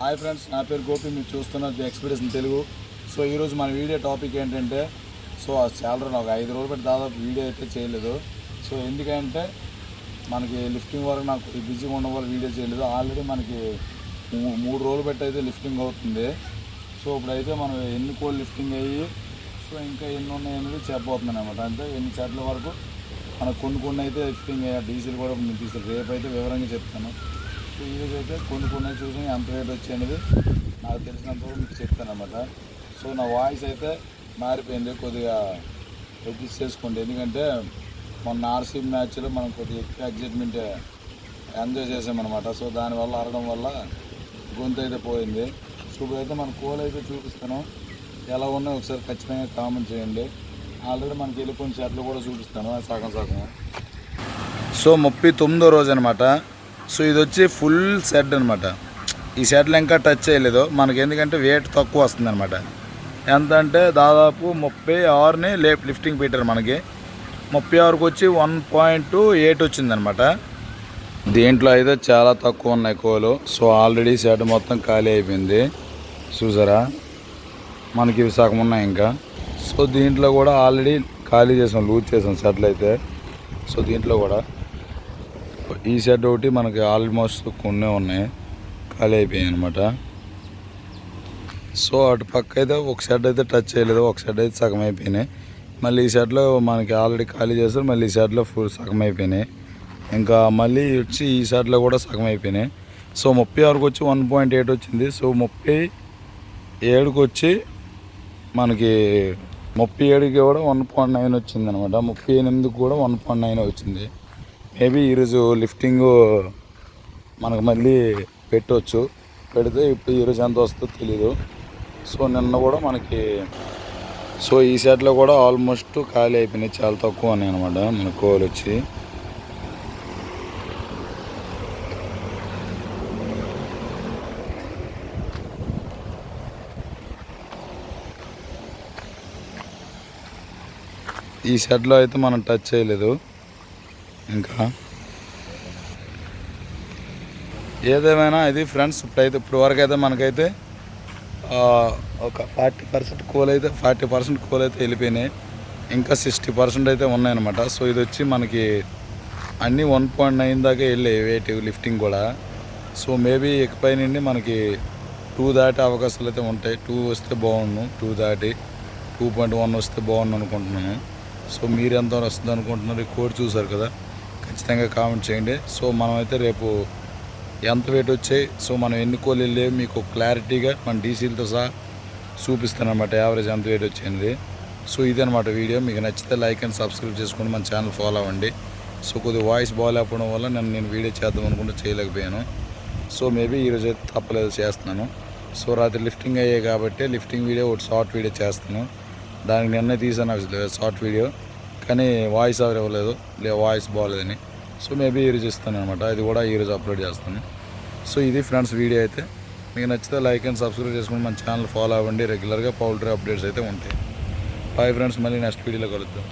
Hi friends నా పేరు గోపి మీరు చూస్తున్న the experience in Telugu so ఈరోజు మన వీడియో టాపిక్ ఏంటంటే సో ఆ శాలరీ ఒక ఐదు రోజులు పెట్టి దాదాపు వీడియో అయితే చేయలేదు. సో ఎందుకంటే మనకి లిఫ్టింగ్ వరకు నాకు బిజీగా ఉండడం వల్ల వీడియో చేయలేదు. ఆల్రెడీ మనకి మూ- మూడు రోజులు పెట్టి అయితే లిఫ్టింగ్ అవుతుంది. సో ఇప్పుడైతే మనం ఎన్ని కోళ్ళు లిఫ్టింగ్ అయ్యి సో ఇంకా ఎన్ని ఉన్నాయి అనేది చెప్పబోతున్నాను అనమాట అంటే ఎన్ని చెట్ల వరకు మనకు కొన్ని కొన్ని అయితే లిఫ్టింగ్ అయ్యా డీజిల్ కూడా నేను తీసుకు రేపు అయితే వివరంగా చెప్తాను. ఈరోజు అయితే కొన్ని కొన్ని చూసుకుని ఎంత రేట్ వచ్చేది అనేది నాకు తెలిసినంత వరకు మీకు చెప్తాను అనమాట సో నా వాయిస్ అయితే మారిపోయింది. కొద్దిగా అడ్జస్ట్ చేసుకోండి. ఎందుకంటే మొన్న ఆర్సీ మ్యాచ్లో మనం కొద్దిగా ఎక్కువ ఎగ్జైట్మెంట్ ఎంజాయ్ చేసామన్నమాట. సో దానివల్ల ఆడడం వల్ల గొంతు అయితే పోయింది. సో ఇప్పుడైతే మన కోల్ అయితే చూపిస్తాను ఎలా ఉన్నాయో ఒకసారి ఖచ్చితంగా కామెంట్ చేయండి. ఆల్రెడీ మనకి వెళ్ళిపోయిన షర్ట్లు కూడా చూపిస్తాను సగం సగం. సో ముప్పై తొమ్మిదో రోజు అనమాట సో ఇది వచ్చి ఫుల్ షెడ్ అనమాట ఈ షెడ్లు ఇంకా టచ్ చేయలేదు. మనకి ఎందుకంటే వెయిట్ తక్కువ వస్తుంది అనమాట ఎంత అంటే దాదాపు ముప్పై ఆరుని లేప్ లిఫ్టింగ్ పెట్టారు మనకి. ముప్పై ఆరుకు వచ్చి వన్ పాయింట్ ఎయిట్ వచ్చిందనమాట దీంట్లో అయితే చాలా తక్కువ ఉన్నాయి కోలు. సో ఆల్రెడీ సెట్ మొత్తం ఖాళీ అయిపోయింది. చూసారా? మనకి ఇవి సగం ఉన్నాయి ఇంకా. సో దీంట్లో కూడా ఆల్రెడీ ఖాళీ చేసాం లూజ్ చేసాం సెట్లు అయితే. సో దీంట్లో కూడా ఈ సెట్ ఒకటి మనకి ఆల్మోస్ట్ కొన్ని ఉన్నాయి. ఖాళీ అయిపోయాయి అనమాట సో అటు పక్క అయితే ఒక సెట్ అయితే టచ్ చేయలేదు ఒక సెట్ అయితే సగం అయిపోయినాయి. మళ్ళీ ఈ సెట్లో మనకి ఆల్రెడీ ఖాళీ చేస్తారు మళ్ళీ ఈ సెట్లో ఫుల్ సగం అయిపోయినాయి. ఇంకా మళ్ళీ వచ్చి ఈ సెట్లో కూడా సగం అయిపోయినాయి. సో ముప్పై ఆరుకు వచ్చి వన్ పాయింట్ ఎయిట్ వచ్చింది. సో ముప్పై ఏడుకు వచ్చి మనకి ముప్పై ఏడుకి కూడా వన్ పాయింట్ నైన్ వచ్చింది అనమాట ముప్పై ఎనిమిదికి కూడా వన్ పాయింట్ నైన్ వచ్చింది. మేబీ ఈరోజు లిఫ్టింగ్ మనకు మళ్ళీ పెట్టవచ్చు పెడితే ఇప్పుడు ఈరోజు ఎంత వస్తుందో తెలీదు. సో నిన్న కూడా మనకి సో ఈ సెట్లో కూడా ఆల్మోస్ట్ ఖాళీ అయిపోయినాయి. చాలా తక్కువ ఉన్నాయి అనమాట మన కోలు వచ్చి. ఈ షెడ్లో అయితే మనం టచ్ చేయలేదు. ఇంకా? ఏదేమైనా ఇది ఫ్రెండ్స్ ఇప్పుడైతే ఇప్పుడు వరకు అయితే మనకైతే ఒక ఫార్టీ పర్సెంట్ కోల్ అయితే ఫార్టీ పర్సెంట్ కోల్ అయితే వెళ్ళిపోయినాయి. ఇంకా సిక్స్టీ పర్సెంట్ అయితే ఉన్నాయన్నమాట. సో ఇది వచ్చి మనకి అన్నీ వన్ పాయింట్ నైన్ దాకా వెళ్ళాయి వెయిట్ లిఫ్టింగ్ కూడా. సో మేబీ ఇకపై నుండి మనకి టూ దాటి అవకాశాలు అయితే ఉంటాయి. టూ వస్తే బాగుండు టూ దాటి టూ పాయింట్ వన్ వస్తే బాగుండు అనుకుంటున్నాను. సో మీరు ఎంత వస్తుంది అనుకుంటున్నారు? ఈ కోడ్ చూసారు కదా? ఖచ్చితంగా కామెంట్ చేయండి. సో మనమైతే రేపు ఎంత వెయిట్ వచ్చాయి? సో మనం ఎన్ని కోళ్ళు మీకు క్లారిటీగా మన డీసీలతో సహా చూపిస్తాను అనమాట యావరేజ్ ఎంత వెయిట్ వచ్చింది. సో ఇది వీడియో. మీకు నచ్చితే లైక్ అండ్ సబ్స్క్రైబ్ చేసుకుని మన ఛానల్ ఫాలో అవ్వండి. సో కొద్దిగా వాయిస్ బాగాలేకపోవడం వల్ల నన్ను నేను వీడియో చేద్దాం అనుకుంటే చేయలేకపోయాను. సో మేబీ ఈరోజు అయితే తప్పలేదు చేస్తున్నాను. సో రాత్రి లిఫ్టింగ్ అయ్యాయి కాబట్టి లిఫ్టింగ్ వీడియో ఒకటి షార్ట్ వీడియో చేస్తాను. దానికి నిన్నే తీసాను షార్ట్ వీడియో. కానీ వాయిస్ ఎవరు ఇవ్వలేదు. లే వాయిస్ బాగాలేదని సో మేబీ ఈరోజు ఇస్తాను అనమాట అది కూడా ఈరోజు అప్లోడ్ చేస్తాను. సో ఇది ఫ్రెండ్స్ వీడియో అయితే. మీకు నచ్చితే లైక్ అండ్ సబ్స్క్రైబ్ చేసుకుని మన ఛానల్ ఫాలో అవ్వండి. రెగ్యులర్గా పౌల్ట్రీ అప్డేట్స్ అయితే ఉంటాయి. బాయ్ ఫ్రెండ్స్ మళ్ళీ నెక్స్ట్ వీడియోలో కలుద్దాం.